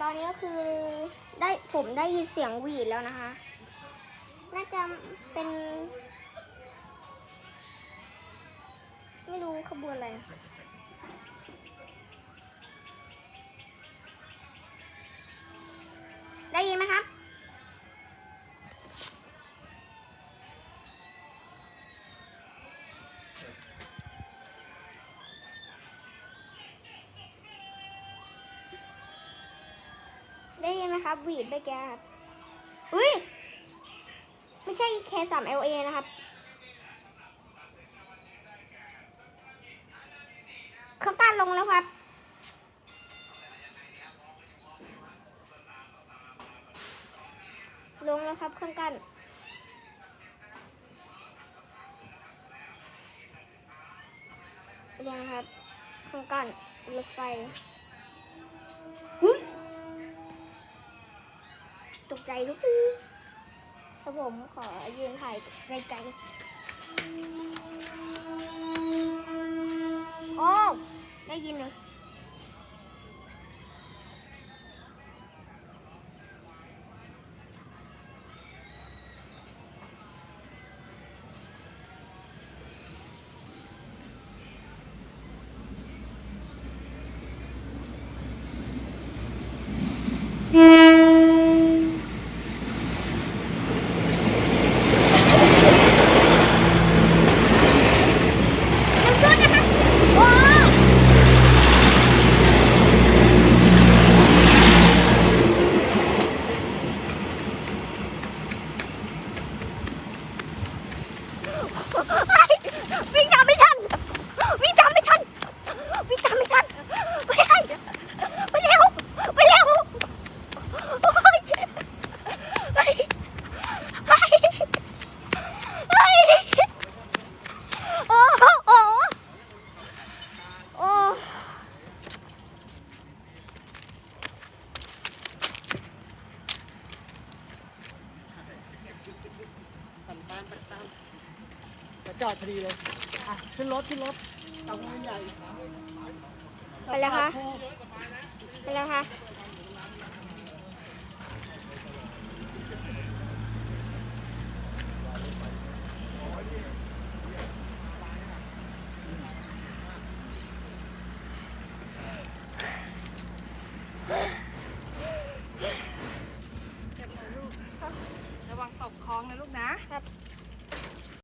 ตอนนี้ก็คือได้ผมได้ยินเสียงหวีดแล้วนะคะ น่าจะเป็น ไม่รู้ขบวนอะไรได้ยินไหมครับ นไหมครับวีดไปแกครับอุ้ยไม่ใช่ K3LA นะครับ เขาการลงแล้วครับลงแล้วครับเครื่องกั้นลงครับเครื่องกั้นรถไฟ ตกใจลุกอื้อครับผมขอยืนถ่ายไกลๆโอ้ ได้ยินเลย สู้ๆนะคะโอ้วิ่งตามไม่ทัน วิ่งตามไม่ทัน วิ่งตามไม่ทัน ไปได้ไปเร็ว ไปเร็วโอ้ยไปไปไปโอ้โอ้โอ้ ปั่นตามปั่นตามจะจอดพอดีเลยอะขึ้นรถขึ้นรถเตาเงินใหญ่ไปแล้วค่ะ ไปแล้วค่ะ